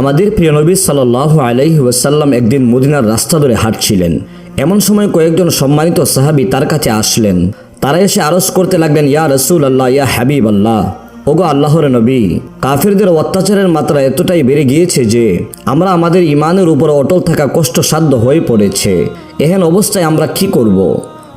আমাদের প্রিয় নবী সাল্লাহ আলাইহি ওয়াসাল্লাম একদিন মদিনার রাস্তা ধরে হাঁটছিলেন। এমন সময় কয়েকজন সম্মানিত সাহাবী তার কাছে আসলেন। তারা এসে আরজ করতে লাগলেন, ইয়া রসুল আল্লাহ ইয়া হাবিব আল্লাহ ওগো আল্লাহর নবী, কাফিরদের অত্যাচারের মাত্রা এতটাই বেড়ে গিয়েছে যে আমরা আমাদের ইমানের উপর অটল থাকা কষ্টসাধ্য হয়ে পড়েছে। এহেন অবস্থায় আমরা কি করব।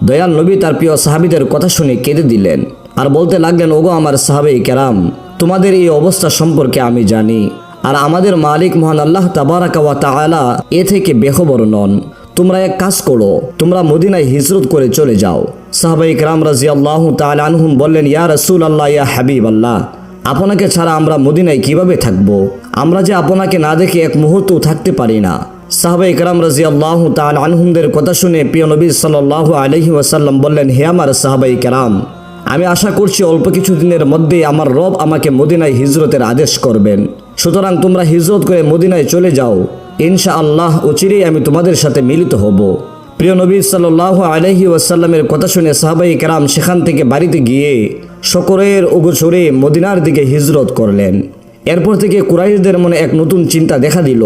দয়াল নবী তার প্রিয় সাহাবিদের কথা শুনে কেঁদে দিলেন আর বলতে লাগলেন, ওগো আমার সাহাবে কেরাম তোমাদের এই অবস্থা সম্পর্কে আমি জানি। আর আমাদের মালিক মহান আল্লাহ তাবারাকা তাআলা এ থেকে বেখবর নন। তোমরা এক কাজ করো, তোমরা মদিনায় হিজরত করে চলে যাও। সাহাবাই রাম রাজি আল্লাহ আনহুম বললেন, ইয়া রসুল আল্লাহ ইয়া হাবিব আল্লাহ আপনাকে ছাড়া আমরা মদিনায় কীভাবে থাকব? আমরা যে আপনাকে না দেখে এক মুহূর্তও থাকতে পারি না। সাহাবাই কারাম রাজি আল্লাহ তাল আনহুমদের কথা শুনে প্রিয় নবী সাল্লাহ আলহি ওয়াসাল্লাম বললেন, হে আমার সাহাবাই কারাম আমি আশা করছি অল্প কিছু দিনের মধ্যে আমার রব আমাকে মদিনায় হিজরতের আদেশ করবেন। সুতরাং তোমরা হিজরত করে মদিনায় চলে যাও। ইনশা আল্লাহ অচিরেই আমি তোমাদের সাথে মিলিত হব। প্রিয় নবী সাল্লাহ আলহি ওয়াসাল্লামের কথা শুনে সাহাবাই কেরাম সেখান থেকে বাড়িতে গিয়ে শকরের ওগোছরে মদিনার দিকে হিজরত করলেন। এরপর থেকে কুরাইশদের মনে এক নতুন চিন্তা দেখা দিল।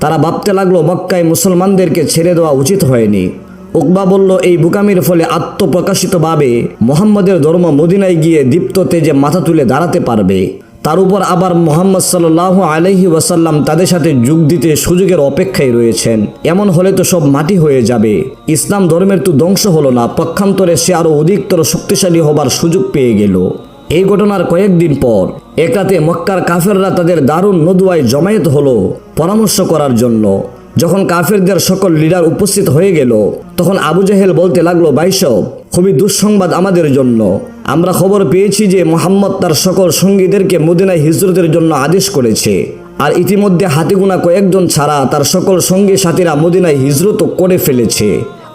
তারা ভাবতে লাগল, মক্কায় মুসলমানদেরকে ছেড়ে দেওয়া উচিত হয়নি। উকবা বলল, এই বুকামির ফলে আত্মপ্রকাশিতভাবে মোহাম্মদের ধর্ম মদিনায় গিয়ে দীপ্ত তেজে মাথা তুলে দাঁড়াতে পারবে। তার উপর আবার মোহাম্মদ সাল্লাহ আলহি ওয়াসাল্লাম তাদের সাথে যোগ দিতে সুযোগের অপেক্ষায় রয়েছেন। এমন হলে তো সব মাটি হয়ে যাবে। ইসলাম ধর্মের তো ধ্বংস হলো না, পক্ষান্তরে সে আরও অধিকতর শক্তিশালী হবার সুযোগ পেয়ে গেল। এই ঘটনার কয়েকদিন পর, এক রাতে মক্কার কাফেররা তাদের দারুণ নদুয়ায় জমায়েত হলো পরামর্শ করার জন্য। যখন কাফেরদের সকল লিডার উপস্থিত হয়ে গেল, তখন আবু জাহেল বলতে লাগল বাইসব খুবই দুঃসংবাদ আমাদের জন্য। আমরা খবর পেয়েছি যে মোহাম্মদ তার সকল সঙ্গীদেরকে মদিনায় হিজরতের জন্য আদেশ করেছে। আর ইতিমধ্যে হাতিগুনা কয়েকজন ছাড়া তার সকল সঙ্গী সাথীরা মদিনায় হিজরত করে ফেলেছে।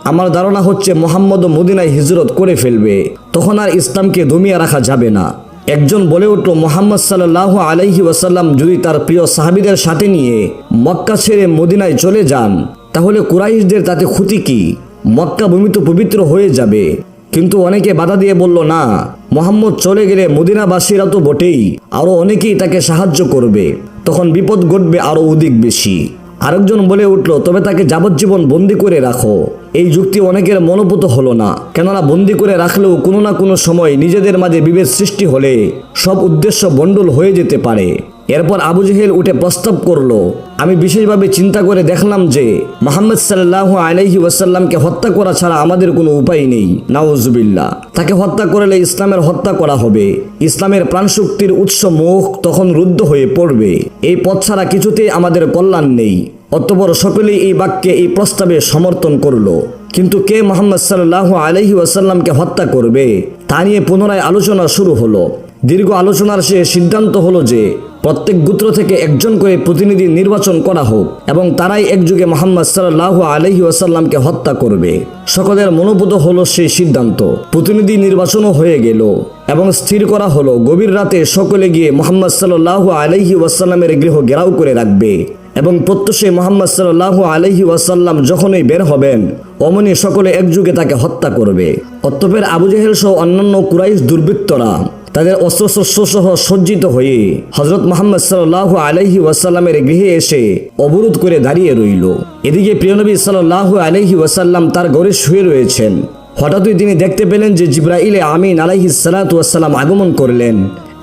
আমার ধারণা হচ্ছে মোহাম্মদও মদিনায় হিজরত করে ফেলবে। তখন আর ইসলামকে দমিয়ে রাখা যাবে না। একজন বলে উঠল, মোহাম্মদ সাল্লাহ আলাইহি ওয়াসাল্লাম যদি তার প্রিয় সাহাবিদের সাথে নিয়ে মক্কা ছেড়ে মদিনায় চলে যান, তাহলে কুরাইশদের তাতে ক্ষতি কি? মক্কা ভূমি তো পবিত্র হয়ে যাবে। কিন্তু অনেকে বাধা দিয়ে বলল, না, মোহাম্মদ চলে গেলে মদিনাবাসীরা তো বটেই আরও অনেকেই তাকে সাহায্য করবে। তখন বিপদ ঘটবে আরও অধিক বেশি। আরেকজন বলে উঠল, তবে তাকে যাবজ্জীবন বন্দি করে রাখো। এই যুক্তি অনেকের মনোভূত হলো না। কেননা বন্দি করে রাখলেও কোনো না কোনো সময় নিজেদের মাঝে বিভেদ সৃষ্টি হলে সব উদ্দেশ্য বন্ডল হয়ে যেতে পারে। এরপর আবু জেহেল উঠে প্রস্তাব করল, আমি বিশেষভাবে চিন্তা করে দেখলাম যে মোহাম্মদ সাল্লাহ আলাইহি ওয়াসাল্লামকে হত্যা করা ছাড়া আমাদের কোনো উপায় নেই। নাওজুবিল্লা তাকে হত্যা করলে ইসলামের হত্যা করা হবে। ইসলামের প্রাণশক্তির উৎস মুখ তখন রুদ্ধ হয়ে পড়বে। এই পথ ছাড়া কিছুতেই আমাদের কল্যাণ নেই। অতপর সকলেই এই বাক্যে এই প্রস্তাবে সমর্থন করল। কিন্তু কে মোহাম্মদ সাল্লাহ আলহি ওয়াসাল্লামকে হত্যা করবে? তা নিয়ে পুনরায় আলোচনা শুরু হলো। দীর্ঘ আলোচনার সে সিদ্ধান্ত হলো যে প্রত্যেক গোত্র থেকে একজন করে প্রতিনিধি নির্বাচন করা হোক এবং তারাই একযুগে মোহাম্মদ সাল্লাহ আলহি ওয়াসাল্লামকে হত্যা করবে। সকলের মনোভূত হলো সেই সিদ্ধান্ত। প্রতিনিধি নির্বাচনও হয়ে গেল এবং স্থির করা হলো। গভীর রাতে সকলে গিয়ে মোহাম্মদ সাল্লাহ আলহি ওয়াসাল্লামের গৃহ ঘেরাও করে রাখবে এবং প্রত্যুষে মোহাম্মদ সাল্লাহ আলহি ওয়াসাল্লাম যখনই বের হবেন, অমনি সকলে একযুগে তাকে হত্যা করবে। অতপের আবু জেহেল সহ অন্যান্য কুরাইশ দুর্বৃত্তরা তাদের অস্ত্রশস্ত্র সহ সজ্জিত হয়ে হজরত মোহাম্মদ সাল্লাহ আলহি ওয়াসাল্লামের গৃহে এসে অবরোধ করে দাঁড়িয়ে রইল। এদিকে প্রিয়নবী সাল্লাহ আলহি ওয়াসাল্লাম তার ঘরে শুয়ে রয়েছেন। হঠাৎই তিনি দেখতে পেলেন যে জিব্রাইলে আমিন আলাইহি সালাতাম আগমন করলেন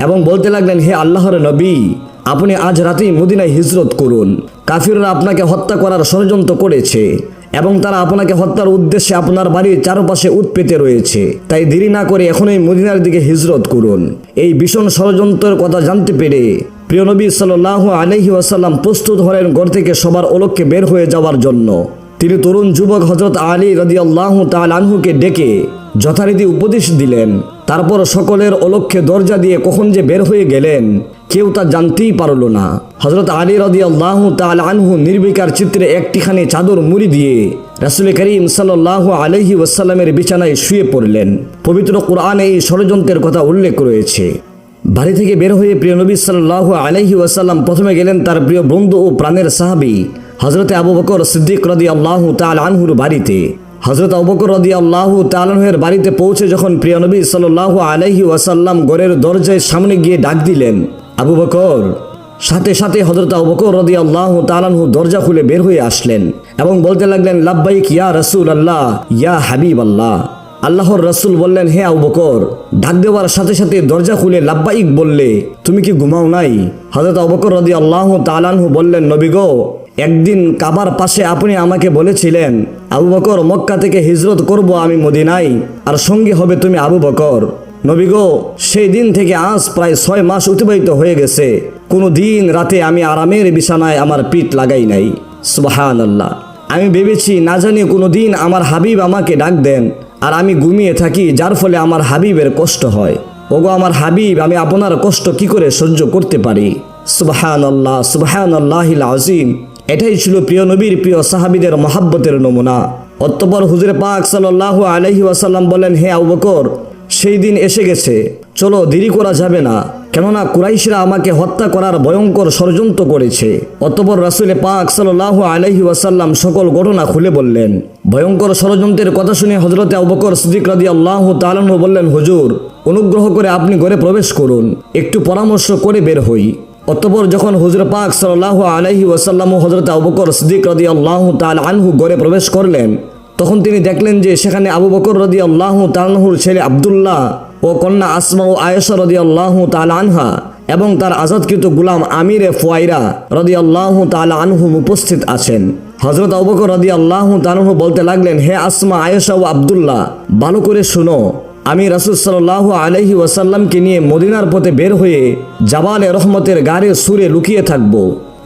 এবং বলতে লাগলেন, হে আল্লাহর নবী, আপনি আজ রাতেই মদিনায় হিজরত করুন। কাফিররা আপনাকে হত্যা করার ষড়যন্ত্র করেছে। এবং তারা আপনাকে হত্যার উদ্দেশ্যে আপনার বাড়ির চারপাশে উৎপেতে রয়েছে। তাই দেরি না করে এখনই মদিনার দিকে হিজরত করুন। এই ভীষণ ষড়যন্ত্রের কথা জানতে পেরে প্রিয় নবী সাল্লাহ আলহি ওয়াসাল্লাম প্রস্তুত হলেন ঘর থেকে সবার অলক্ষ্যে বের হয়ে যাওয়ার জন্য। তিনি তরুণ যুবক হজরত আলী রদি আল্লাহ তাল আনহুকে ডেকে যথারীতি উপদেশ দিলেন। তারপর সকলের অলক্ষ্যে দরজা দিয়ে কখন যে বের হয়ে গেলেন কেউ তা জানতেই পারল না। হজরত আলী রদি আল্লাহ তাল আনহু নির্বিকার চিত্রে একটিখানি চাদর মুড়ি দিয়ে রাসুল করিম সাল্লাহ আলহি ওয়াসাল্লামের বিছানায় শুয়ে পড়লেন। পবিত্র কোরআনে এই ষড়যন্ত্রের কথা উল্লেখ রয়েছে। বাড়ি থেকে বের হয়ে প্রিয় নবী সাল্লাহ আলহি ওয়াসাল্লাম প্রথমে গেলেন তার প্রিয় বন্ধু ও প্রাণের সাহাবি হজরতে আবু বকর সিদ্দিক রদি আল্লাহ তাল আনহুর বাড়িতে। হজরত অবকর রদি আল্লাহ তালহের বাড়িতে পৌঁছে যখন প্রিয় নবী সাল্লাহ আলহি ওয়াসাল্লাম গড়ের দরজায় সামনে গিয়ে ডাক দিলেন আবু বকর, সাথে সাথে হজরত বকর রদি আল্লাহ তালানহু দরজা খুলে বের হয়ে আসলেন এবং বলতে লাগলেন, লাব্বাইক ইয়া রসুল আল্লাহ ইয়া হাবিব আল্লাহ আল্লাহর রসুল বললেন, হে আবু বকর, ডাক দেওয়ার সাথে সাথে দরজা খুলে লাব্বাইক বললে, তুমি কি ঘুমাও নাই? হজরত অবকর রদি আল্লাহ তালানহু বললেন, নবী গো, একদিন কাবার পাশে আপনি আমাকে বলেছিলেন, আবু বকর মক্কা থেকে হিজরত করব আমি মদিনাই আর সঙ্গী হবে তুমি আবু বকর। নবী গো, সেই দিন থেকে আজ প্রায় ছয় মাস অতিবাহিত হয়ে গেছে। কোনো দিন রাতে আমি আরামের বিছানায় আমার পিঠ লাগাই নাই। সুবাহান আল্লাহ আমি ভেবেছি, না জানি কোনো দিন আমার হাবিব আমাকে ডাক দেন আর আমি ঘুমিয়ে থাকি, যার ফলে আমার হাবিবের কষ্ট হয়। ওগো, আমার হাবিব, আমি আপনার কষ্ট কি করে সহ্য করতে পারি? সুবাহান আল্লাহ সুবাহান আল্লাহিল আজিম এটাই ছিল প্রিয় নবীর প্রিয় সাহাবিদের মহাব্বতের নমুনা। অতঃপর হুজুরে পাক সাল্লাহ আলহি ওয়াসাল্লাম বলেন, হে আবু বকর সেই দিন এসে গেছে। চলো, দেরি করা যাবে না। কেননা কুরাইশরা আমাকে হত্যা করার ভয়ঙ্কর ষড়যন্ত্র করেছে। অতপর রাসুলে পাক সাল্লাহ আলহি ওয়াসাল্লাম সকল ঘটনা খুলে বললেন। ভয়ঙ্কর ষড়যন্ত্রের কথা শুনে হজরতে আবকর সিদ্দিক রাদি আল্লাহ তালানহ বললেন, হুজুর, অনুগ্রহ করে আপনি ঘরে প্রবেশ করুন। একটু পরামর্শ করে বের হই। অতপর যখন হুজুর পাক সাল্লাহ আলহি ওয়াসাল্লাম হজরত আবকর সিদ্দিক রাদি আল্লাহ তাল আনহু ঘরে প্রবেশ করলেন তখন তিনি দেখলেন যে সেখানে আবু বকর রদি আল্লাহ তালহুর ছেলে আবদুল্লাহ ও কন্যা আসমা ও আয়েশা রদি আল্লাহ তাল আনহা এবং তার আজাদকৃত গুলাম আমিরে ফোয়াইরা রদি আল্লাহ তাল আনহুম উপস্থিত আছেন। হজরত আবকর রদি আল্লাহ তালহু বলতে লাগলেন, হে আসমা, আয়েশা ও আবদুল্লাহ, ভালো করে শুনো। আমি রাসুল সাল্লাহ আলহি ওয়াসাল্লামকে নিয়ে মদিনার পথে বের হয়ে জাবালে রহমতের গাড়ে সুরে লুকিয়ে থাকব।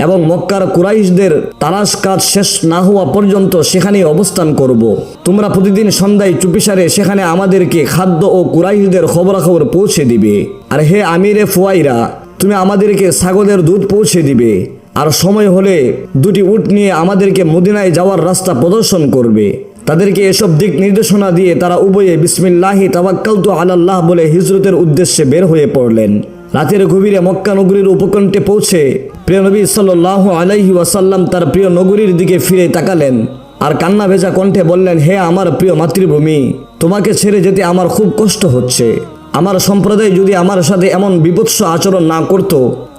এবং মক্কার কুরাইশদের তালাশ কাজ শেষ না হওয়া পর্যন্ত সেখানে অবস্থান করব। তোমরা প্রতিদিন সন্ধ্যায় চুপিসারে সেখানে আমাদেরকে খাদ্য ও কুরাইশদের খবরাখবর পৌঁছে দিবে। আর হে আমিরে ফুয়াইরা, তুমি আমাদেরকে ছাগলের দুধ পৌঁছে দিবে। আর সময় হলে দুটি উট নিয়ে আমাদেরকে মদিনায় যাওয়ার রাস্তা প্রদর্শন করবে। তাদেরকে এসব দিক নির্দেশনা দিয়ে তারা উভয়ে বিসমিল্লাহি তাবাক্কালতু আলাল্লাহ বলে হিজরতের উদ্দেশ্যে বের হয়ে পড়লেন। রাতের গভীরে মক্কা নগরীর উপকণ্ঠে পৌঁছে প্রিয় নবী সাল্লাহ আলাইহি ওয়াসাল্লাম তার প্রিয় নগরীর দিকে ফিরে তাকালেন আর কান্না ভেজা কণ্ঠে বললেন, হে আমার প্রিয় মাতৃভূমি, তোমাকে ছেড়ে যেতে আমার খুব কষ্ট হচ্ছে। আমার সম্প্রদায় যদি আমার সাথে এমন বিভৎস আচরণ না করত,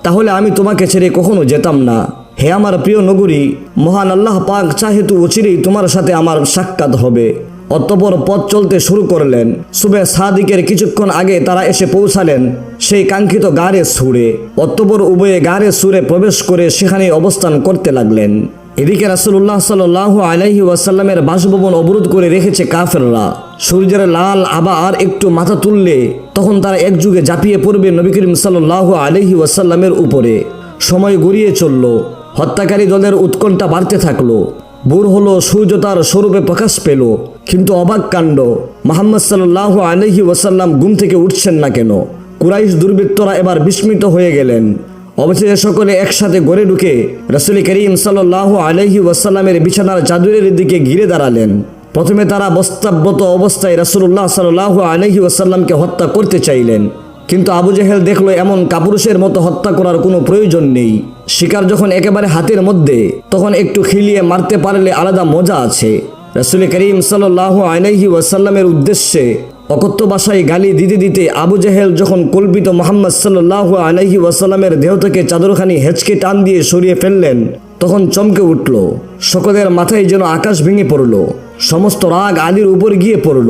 তাহলে আমি তোমাকে ছেড়ে কখনো যেতাম না। হে আমার প্রিয় নগরী, মহান আল্লাহ পাক চাহেতু অচিরেই তোমার সাথে আমার সাক্ষাৎ হবে। অতপর পথ চলতে শুরু করলেন। সুবে সাদিকের কিছুক্ষণ আগে তারা এসে পৌঁছালেন সেই কাঙ্ক্ষিত গাড়ে সুরে। অতপর উভয়ে গাড়ে সুরে প্রবেশ করে সেখানে অবস্থান করতে লাগলেন। এদিকে রাসুল্লাহ সাল্লাহ আলহি ওয়াসাল্লামের বাসভবন অবরোধ করে রেখেছে কাফেররা। সূর্যের লাল আবা আর একটু মাথা তুললে তখন তারা একযুগে ঝাঁপিয়ে পড়বে নবী করিম সাল্লাহ আলহি ওয়াসাল্লামের উপরে। সময় গড়িয়ে চলল, হত্যাকারী দলের উৎকণ্ঠা বাড়তে থাকল। ভোর হলো, সূর্য তার স্বরূপে প্রকাশ পেল। কিন্তু অবাক কাণ্ড। মোহাম্মদ সাল্লাহ আলহি ওয়াসাল্লাম ঘুম থেকে উঠছেন না কেন? কুরাইশ দুর্বৃত্তরা এবার বিস্মিত হয়ে গেলেন। অবশেষে সকলে একসাথে গড়ে ঢুকে রসুল করিম সাল্লাহ আলহি ওয়াসাল্লামের বিছানার চাদুরের দিকে ঘিরে দাঁড়ালেন। প্রথমে তারা বস্তাব্রত অবস্থায় রসুল্লাহ সাল্লাহ আলহি ওয়াসাল্লামকে হত্যা করতে চাইলেন। কিন্তু আবু জেহেল দেখল এমন কাপুরুষের মতো হত্যা করার কোনো প্রয়োজন নেই। শিকার যখন একেবারে হাতের মধ্যে, তখন একটু খিলিয়ে মারতে পারলে আলাদা মজা আছে। রসুল করিম সাল্লাহ আলহি ওয়াসাল্লামের উদ্দেশ্যে অকথ্য ভাষায় গালি দিতে দিতে আবু জেহেল যখন কল্পিত মোহাম্মদ সাল্লাহ আলহি ওয়াসাল্লামের দেহ থেকে চাদরখানি হেঁচকে টান দিয়ে সরিয়ে ফেললেন, তখন চমকে উঠল। সকলের মাথায় যেন আকাশ ভেঙে পড়ল, সমস্ত রাগ আলীর উপর গিয়ে পড়ল।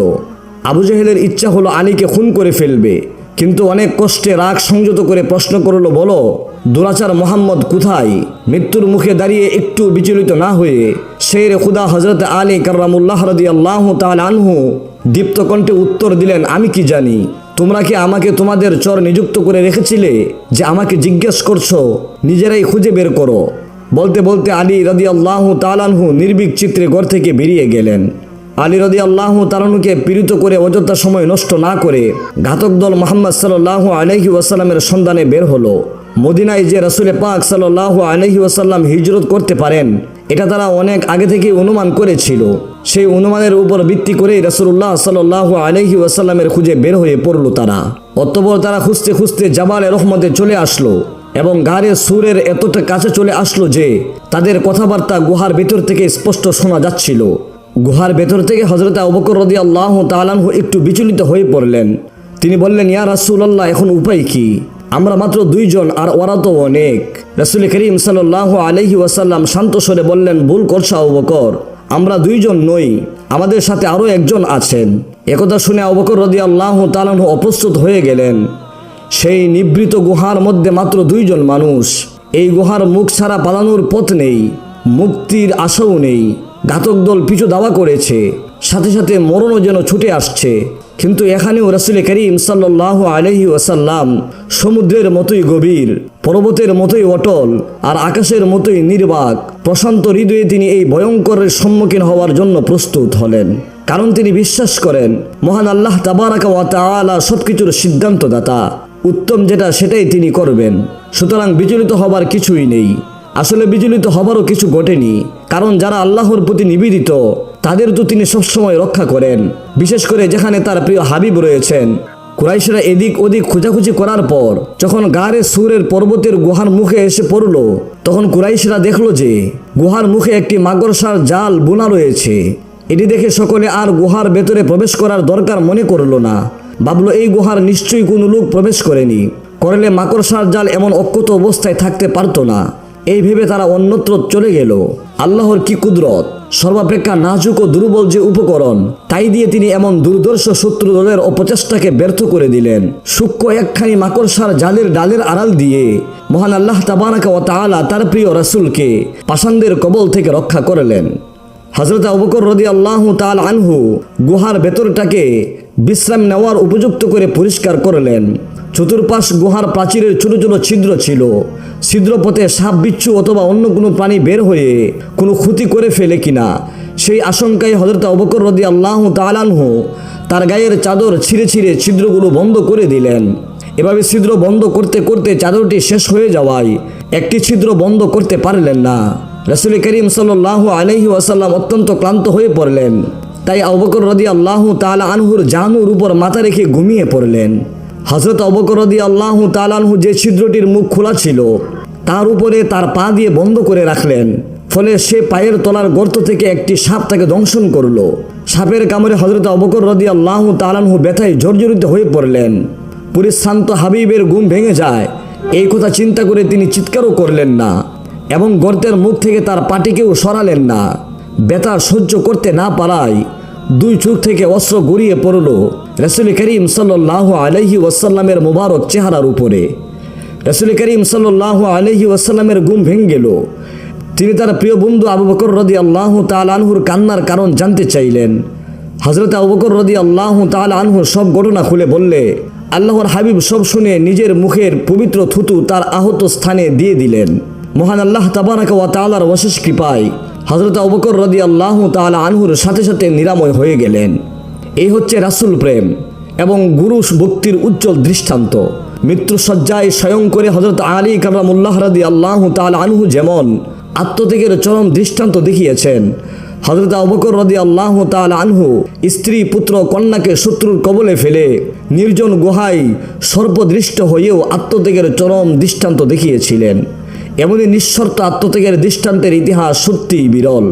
আবু জেহেলের ইচ্ছা হলো আলীকে খুন করে ফেলবে। কিন্তু অনেক কষ্টে রাগ সংযত করে প্রশ্ন করল, বলো, দুরাচার মোহাম্মদ কোথায়? মৃত্যুর মুখে দাঁড়িয়ে একটু বিচলিত না হয়ে শের খুদা হজরত আলী কার্রামুল্লাহ রদি আল্লাহ আনহু দীপ্ত কণ্ঠে উত্তর দিলেন, আমি কি জানি? তোমরা কি আমাকে তোমাদের চর নিযুক্ত করে রেখেছিলে যে আমাকে জিজ্ঞেস করছ? নিজেরাই খুঁজে বের করো। বলতে বলতে আলী রদি আল্লাহ তালানহু নির্বিক চিত্রে ঘর থেকে বেরিয়ে গেলেন। আলী রদি আল্লাহ তালানুকে পীড়িত করে অযোধ্যা সময় নষ্ট না করে ঘাতক দল মোহাম্মদ সাল্লাহ আলহি ওয়াসাল্লামের সন্ধানে বের হলো। মদিনায় যে রসুলে পাক সাল্লাহ আলহি ওয়াসাল্লাম হিজরত করতে পারেন, এটা তারা অনেক আগে থেকে অনুমান করেছিল। সেই অনুমানের উপর ভিত্তি করেই রসুল্লাহ সাল্লাহ আলহি ওয়াসাল্লামের খুঁজে বের হয়ে পড়ল তারা। অতপর তারা খুঁজতে খুঁজতে জাবালে রহমতে চলে আসলো এবং গাড়ে সুরের এতটা কাছে চলে আসলো যে তাদের কথাবার্তা গুহার ভিতর থেকে স্পষ্ট শোনা যাচ্ছিল। গুহার ভেতর থেকে হজরত অবকর রদি আল্লাহ তালানহু একটু বিচলিত হয়ে পড়লেন। তিনি বললেন, ইয়া রাসুলাল্লাহ, এখন উপায় কি? আমরা মাত্র দুইজন আর ওরা তো অনেক। রসুল করিম সাল্লাহ আলহি ওয়াসাল্লাম শান্ত স্বরে বললেন, ভুল করছ অবকর আমরা দুইজন নই, আমাদের সাথে আরও একজন আছেন। একথা শুনে অবকর বকর রদি আল্লাহ তালাহ অপ্রস্তুত হয়ে গেলেন। সেই নিবৃত গুহার মধ্যে মাত্র দুইজন মানুষ। এই গুহার মুখ ছাড়া পালানোর পথ নেই, মুক্তির আশাও নেই। ঘাতক দল পিছু দাওয়া করেছে। সাথে সাথে মরণও যেন ছুটে আসছে। কিন্তু এখানেও রসুল করিম সাল্লাহ আলহি ওয়াসাল্লাম সমুদ্রের মতোই গভীর, পর্বতের মতোই অটল আর আকাশের মতোই নির্বাক। প্রশান্ত হৃদয়ে তিনি এই ভয়ঙ্করের সম্মুখীন হওয়ার জন্য প্রস্তুত হলেন। কারণ তিনি বিশ্বাস করেন, মহান আল্লাহ তাবারাকা ওয়া তাআলা সবকিছুর সিদ্ধান্তদাতা। উত্তম যেটা সেটাই তিনি করবেন। সুতরাং বিচলিত হবার কিছুই নেই। আসলে বিচলিত হবারও কিছু ঘটেনি। কারণ যারা আল্লাহর প্রতি নিবেদিত, তাদের তো তিনি সবসময় রক্ষা করেন। বিশেষ করে যেখানে তার প্রিয় হাবিব রয়েছেন। কুরাইশরা এদিক ওদিক খোঁজাখুঁজি করার পর, যখন গাড়ে সুরের পর্বতের গুহার মুখে এসে পড়ল, তখন কুরাইশরা দেখল যে, গুহার মুখে একটি মাকড়সার জাল বোনা রয়েছে। এটি দেখে সকলে আর গুহার ভেতরে প্রবেশ করার দরকার মনে করল না। ভাবলো, এই গুহার নিশ্চয়ই কোনো লোক প্রবেশ করেনি। করলে মাকড়সার জাল এমন অক্ষত অবস্থায় থাকতে পারতো না। এই ভেবে তারা অন্যত্র চলে গেল। আল্লাহর কি কুদরত? সর্বাপেক্ষা নাজুক ও দুর্বল যে উপকরণ, তাই দিয়ে তিনি এমন দুর্দর্শ শত্রু দলের অপচেষ্টাকে ব্যর্থ করে দিলেন। সূক্ষ্ম একখানি মাকড়সার জালের ডালের আড়াল দিয়ে মহান আল্লাহ তাবানাকা ও তালা তার প্রিয় রাসূলকে পাষাণদের কবল থেকে রক্ষা করলেন। হজরত অবকর রদি আল্লাহ তাল আনহু গুহার ভেতরটাকে বিশ্রাম নেওয়ার উপযুক্ত করে পরিষ্কার করলেন। চতুর্পাশ গুহার প্রাচীরের ছোট ছোট ছিদ্র ছিল। ছিদ্রপথে সাপ, বিচ্ছু অথবা অন্য কোনো প্রাণী বের হয়ে কোনো ক্ষতি করে ফেলে কিনা, সেই আশঙ্কায় হজরত অবকর রদি আল্লাহ তালানহু তার গায়ের চাদর ছিঁড়ে ছিঁড়ে ছিদ্রগুলো বন্ধ করে দিলেন। এভাবে ছিদ্র বন্ধ করতে করতে চাদরটি শেষ হয়ে যাওয়ায় একটি ছিদ্র বন্ধ করতে পারলেন না। রসুল করিম সাল্লাহ আলহি ওয়াসাল্লাম অত্যন্ত ক্লান্ত হয়ে পড়লেন। তাই অবকর রদি আল্লাহ তালা আনহুর জানুর উপর মাথা রেখে ঘুমিয়ে পড়লেন। হজরত অবকর রদি আল্লাহ তালানহু যে ছিদ্রটির মুখ খোলা ছিল তার উপরে তার পা দিয়ে বন্ধ করে রাখলেন। ফলে সে পায়ের তলার গর্ত থেকে একটি সাপ তাকে দংশন করল। সাপের কামড়ে হজরত অবকর রদি আল্লাহ তালানহু ব্যথায় জর্জরিত হয়ে পড়লেন। পরিশ্রান্ত হাবিবের ঘুম ভেঙে যায়। এই কথা চিন্তা করে তিনি চিৎকারও করলেন না এবং গর্তের মুখ থেকে তার পাটিকেও সরালেন না। ব্যথা সহ্য করতে না পারায় দুই চোখ থেকে অস্ত্র গড়িয়ে পড়ল। রসুল করিম সাল্লাহ আলহি ওয়াসাল্লামের মোবারক চেহারার উপরে। রসুল করিম সাল্লাহ আলহি ওয়াসাল্লামের গুম ভেঙে গেল। তিনি তার প্রিয় বন্ধু আবু বকর রদি আল্লাহ তাল আনহুর কান্নার কারণ জানতে চাইলেন। হজরত আবু বকর রদি আল্লাহ তাল আনহুর সব ঘটনা খুলে বললে, আল্লাহর হাবিব সব শুনে নিজের মুখের পবিত্র থুতু তার আহত স্থানে দিয়ে দিলেন। মহান আল্লাহ তাবারাকা ওয়া তালার অশেষ কৃপায় হজরত অবকর রদি আল্লাহ তাআলা আনহুর সাথে সাথে নিরাময় হয়ে গেলেন। এই হচ্ছে রাসূল প্রেম এবং গুরু ভক্তির উজ্জ্বল দৃষ্টান্ত। মৃত্যু সজ্জায় স্বয়ং করে হজরত আলী কামরামুল্লাহ রদি আল্লাহ তাল আনহু যেমন আত্মত্যাগের চরম দৃষ্টান্ত দেখিয়েছেন। হজরত অবকর রদি আল্লাহ তাল আনহু স্ত্রী, পুত্র, কন্যাকে শত্রুর কবলে ফেলে নির্জন গুহায় সর্বদৃষ্ট হয়েও আত্মত্যাগের চরম দৃষ্টান্ত দেখিয়েছিলেন। এমনই নিঃশর্ত আত্মত্যাগের দৃষ্টান্তের ইতিহাস সত্যিই বিরল।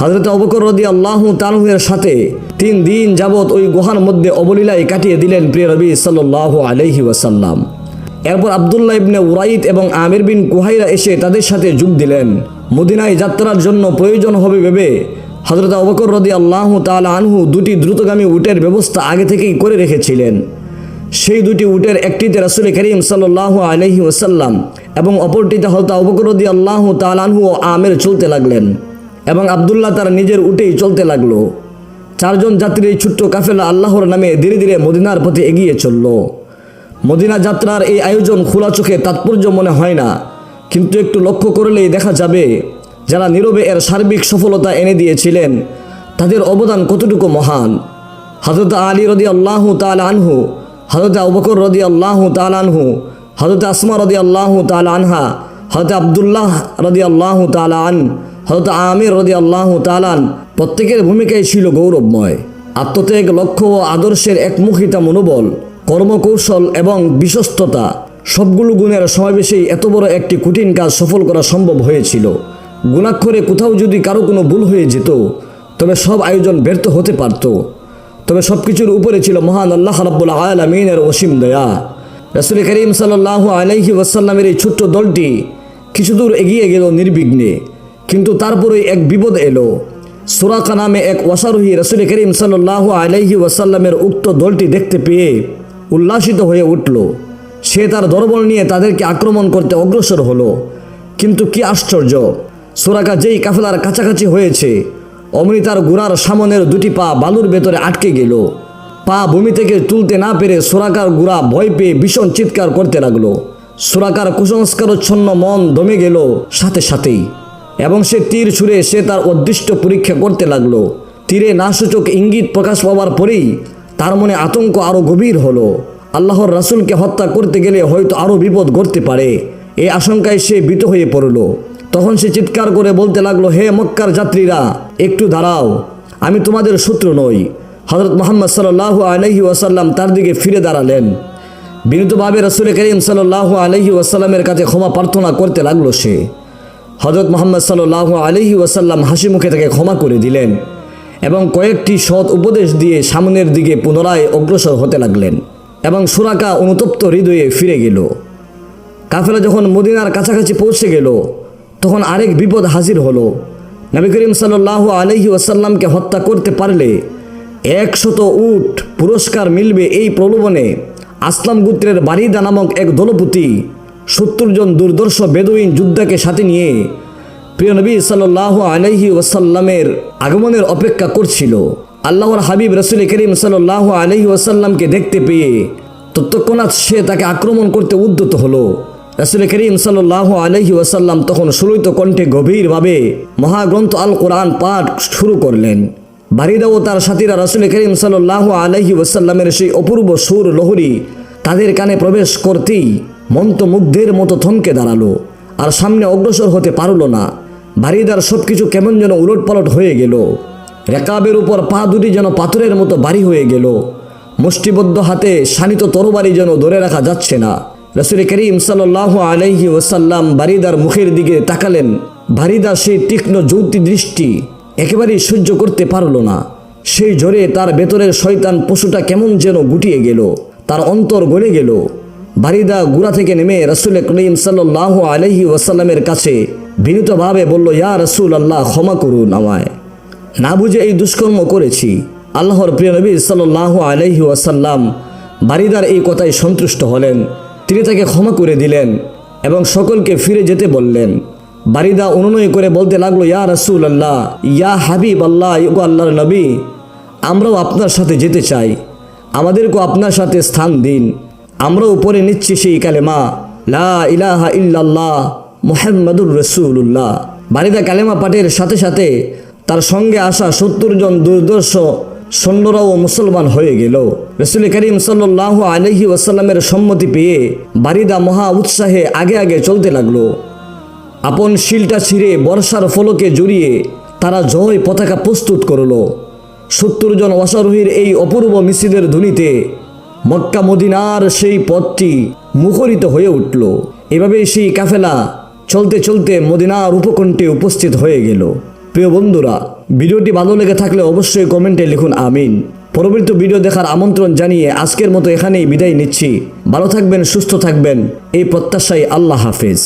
হজরত অবকর রদি আল্লাহ তালহুয়ের সাথে তিন দিন যাবৎ ওই গুহার মধ্যে অবলীলায় কাটিয়ে দিলেন প্রিয় রবি সাল্লাহ আলহি ওয়াসাল্লাম। এরপর আবদুল্লাহ ইবনে উরাইদ এবং আমির বিন কুহাইরা এসে তাদের সাথে যোগ দিলেন। মদিনায় যাত্রার জন্য প্রয়োজন হবে ভেবে হজরত অবকর রদি আল্লাহ তালা আনহু দুটি দ্রুতগামী উটের ব্যবস্থা আগে থেকেই করে রেখেছিলেন। সেই দুটি উটের একটিতে রাসুল করিম সাল্লাহ আলহি ওসাল্লাম এবং অপরটিতে হয়তো অবকর রদি আল্লাহ তাল আনহু ও আমের চলতে লাগলেন এবং আবদুল্লাহ তার নিজের উটেই চলতে লাগল। চারজন যাত্রীর এই ছোট্ট কাফেলা আল্লাহর নামে ধীরে ধীরে মদিনার পথে এগিয়ে চলল। মদিনা যাত্রার এই আয়োজন খোলা চোখে তাৎপর্য মনে হয় না। কিন্তু একটু লক্ষ্য করলেই দেখা যাবে, যারা নীরবে এর সার্বিক সফলতা এনে দিয়েছিলেন, তাদের অবদান কতটুকু মহান। হজরত আলী রদি আল্লাহ তাল আনহু হজরত আবকর রদি আল্লাহ তাল আনহু হজরত আসমা রদি আল্লাহ তাল আনহা হজরত আবদুল্লাহ রদি আল্লাহ তাল আন হজরত আমির রদি আল্লাহ তালান প্রত্যেকের ভূমিকাই ছিল গৌরবময়। আত্মত্যাগ লক্ষ্য ও আদর্শের একমুখিতা মনোবল। কর্মকৌশল এবং বিশ্বস্ততা, সবগুলো গুণের সমাবেশেই এত বড় একটি কঠিন কাজ সফল করা সম্ভব হয়েছিল। গুণাক্ষরে কোথাও যদি কারও কোনো ভুল হয়ে যেত, তবে সব আয়োজন ব্যর্থ হতে পারত। তবে সব কিছুর উপরে ছিল মহান আল্লাহ রাব্বুল আলমিনের অসীম দয়া। রসুল করিম সাল্লাহ আলাইহি ওয়াসাল্লামের এই ছোট্ট দলটি কিছু দূর এগিয়ে গেল নির্বিঘ্নে। কিন্তু তারপরে এক বিপদ এলো। সুরাকা নামে এক ওয়াসারোহী রসুল করিম সাল্লাহ আলাইহি ওয়াসাল্লামের উক্ত দলটি দেখতে পেয়ে উল্লাসিত হয়ে উঠল। সে তার দরবল নিয়ে তাদেরকে আক্রমণ করতে অগ্রসর হলো। কিন্তু কি আশ্চর্য, সুরাকা যেই কাফেলার কাছাকাছি হয়েছে, অমনি তার গুড়ার সামনের দুটি পা বালুর ভেতরে আটকে গেল। পা ভূমি থেকে তুলতে না পেরে সুরাকার গুড়া ভয় পেয়ে ভীষণ চিৎকার করতে লাগল। সুরাকার কুসংস্কারচ্ছন্ন মন দমে গেল সাথে সাথেই, এবং সে তীর ছুঁড়ে সে তার অদৃষ্ট পরীক্ষা করতে লাগল। তীরে নাসূচক ইঙ্গিত প্রকাশ পাওয়ার পরেই তার মনে আতঙ্ক আরও গভীর হলো। আল্লাহর রাসূলকে হত্যা করতে গেলে হয়তো আরও বিপদ ঘটতে পারে। এই আশঙ্কায় সে বিত হয়ে পড়ল। তখন সে চিৎকার করে বলতে লাগল, হে মক্কার যাত্রীরা, একটু দাঁড়াও। আমি তোমাদের শত্রু নই। হজরত মোহাম্মদ সাল্লাহ আলহি ওয়াসাল্লাম তার দিকে ফিরে দাঁড়ালেন। বিনীতভাবে রসুল করিম সাল্লাহ আলহি ওয়াসাল্লামের কাছে ক্ষমা প্রার্থনা করতে লাগল সে। হজরত মোহাম্মদ সাল্লাহ আলহি ওয়াসাল্লাম হাসি মুখে তাকে ক্ষমা করে দিলেন। এবং কয়েকটি সৎ উপদেশ দিয়ে সামনের দিকে পুনরায় অগ্রসর হতে লাগলেন এবং সুরাকা অনুতপ্ত হৃদয়ে ফিরে গেল। কাফেলা যখন মদিনার কাছাকাছি পৌঁছে গেল, তখন আরেক বিপদ হাজির হলো। নবী করিম সাল্লাহ আলহি ওয়াসাল্লামকে হত্যা করতে পারলে একশত উট পুরস্কার মিলবে এই প্রলোভনে আসলাম গোত্রের বারিদা নামক এক দলপতি সত্তর জন দুর্দর্শ বেদুইন যোদ্ধাকে সাথে নিয়ে প্রিয় নবী সাল্লাহ আলহি ওয়াসাল্লামের আগমনের অপেক্ষা করছিল। আল্লাহর হাবিব রসুল করিম সাল্লাহ আলহি ওয়াসাল্লামকে দেখতে পেয়ে ততক্ষণাৎ সে তাকে আক্রমণ করতে উদ্যত হলো। রসুল করিম সাল্লাহ আলহি ওয়াসাল্লাম তখন সুরিত কণ্ঠে গভীরভাবে মহাগ্রন্থ আল কোরআন পাঠ শুরু করলেন। বারিদা ও তার সাথীরা রসুল করিম সাল্লাহ আলহি ওয়াসাল্লামের সেই অপূর্ব সুর লহরী তাদের কানে প্রবেশ করতেই মন্ত্রমুগ্ধের মতো থমকে দাঁড়াল। আর সামনে অগ্রসর হতে পারল না। বারিদার সব কিছু কেমন যেন উলটপালট হয়ে গেল। রেকাবের উপর পা দুটি যেন পাথরের মতো বাড়ি হয়ে গেল। মুষ্টিবদ্ধ হাতে শানিত তরবারি যেন ধরে রাখা যাচ্ছে না। রসুল করিম সাল্লাহ আলহি ওসাল্লাম বারিদার মুখের দিকে তাকালেন। বারিদা সেই তীক্ষ্ণ জ্যোতি দৃষ্টি একেবারেই সহ্য করতে পারল না। সেই ঝরে তার ভেতরের শয়তান পশুটা কেমন যেন গুটিয়ে গেল, তার অন্তর গলে গেল। বারিদা গুড়া থেকে নেমে রসুল করিম সাল্লাহ আলহি ওয়াসাল্লামের কাছে বিনীতভাবে বলল, ইয়া রসুল আল্লাহ ক্ষমা করুন আমায়। না বুঝে এই দুষ্কর্ম করেছি। আল্লাহর প্রিয় নবী সাল্লাহ আলহি ওয়াসাল্লাম বারিদার এই কথায় সন্তুষ্ট হলেন। তিনি তাকে ক্ষমা করে দিলেন এবং সকলকে ফিরে যেতে বললেন। বারিদা অনুনয় করে বলতে লাগল, ইয়া রসুল আল্লাহ ইয়া হাবিব আল্লাহ ইগো আল্লাহর নবী, আমরাও আপনার সাথে যেতে চাই। আমাদেরকেও আপনার সাথে স্থান দিন। আমরাও পরে নিচ্ছি সেই কালেমা, লা ইলাহা ইল্লাল্লাহ মোহাম্মদুর রসুল্লাহ বারিদা কালেমা পাঠের সাথে সাথে তার সঙ্গে আসা সত্তর জন দুর্দর্শ সৈন্যরাও মুসলমান হয়ে গেল। রসুল করিম সাল্লাহ আলহি ওয়াসাল্লামের সম্মতি পেয়ে বারিদা মহা উৎসাহে আগে আগে চলতে লাগল। আপন শিলটা ছিঁড়ে বর্ষার ফলকে জড়িয়ে তারা জয় পতাকা প্রস্তুত করল। সত্তর জন অশ্বারোহীর এই অপূর্ব মিছিলের ধ্বনিতে মক্কা মদিনার সেই পথটি মুখরিত হয়ে উঠল। এভাবেই সেই কাফেলা চলতে চলতে মদিনার উপকণ্ঠে উপস্থিত হয়ে গেল। প্রিয় বন্ধুরা, ভিডিওটি ভালো লেগে থাকলে অবশ্যই কমেন্টে লিখুন আমিন। পরবর্তী ভিডিও দেখার আমন্ত্রণ জানিয়ে আজকের মতো এখানেই বিদায় নিচ্ছি। ভালো থাকবেন, সুস্থ থাকবেন। এই প্রত্যাশায় আল্লাহ হাফেজ।